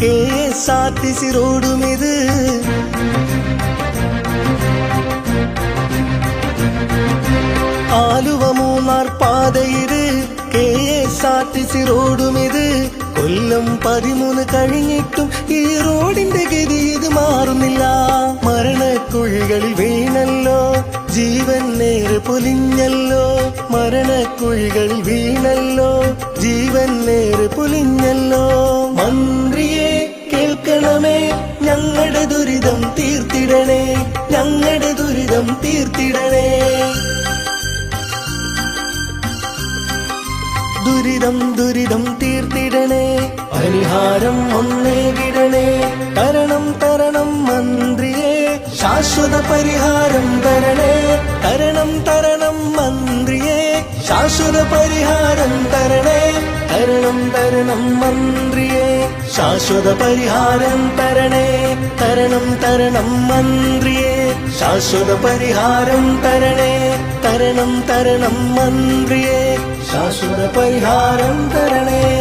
R T C റോഡുമിത് Aluva Munnar പാതയിത് K S R T C റോഡുമിത് കൊല്ലം പതിമൂന്ന് കഴിഞ്ഞിട്ടും ഈ റോഡിന്റെ ഗതി ഇത് മാറുന്നില്ല. മരണക്കുഴികളിൽ വീണല്ലോ ജീവൻ നേരെ പൊലിഞ്ഞല്ലോ. മരണക്കുഴികളിൽ വീണല്ലോ ജീവൻ നേരെ പൊലിഞ്ഞല്ലോ. മന്ത്രിയെ കേൾക്കണമേ. ഞങ്ങളുടെ ദുരിതം തീർത്തിടണേ. ഞങ്ങളുടെ ദുരിതം തീർത്തിടണേ. ദുരിതം ദുരിതം തീർത്തിടണേ. പരിഹാരം ഒന്നേ വിടണേ. തരണം തരണം മന്ത്രിയെ. ശാശ്വത പരിഹാരം തരണേ. തരണം തരണം മന്ത്രിയെ. ശാശ്വത പരിഹാരം തരണേ. തരണം തരണം മന്ത്രിയെ. ശാശ്വത പരിഹാരം തരണേ. തരണം തരണം മന്ത്രിയെ. ശാശ്വത പരിഹാരം തരണേ. തരണം തരണം മന്ത്രിയെ. ശാശ്വത പരിഹാരം തരണേ.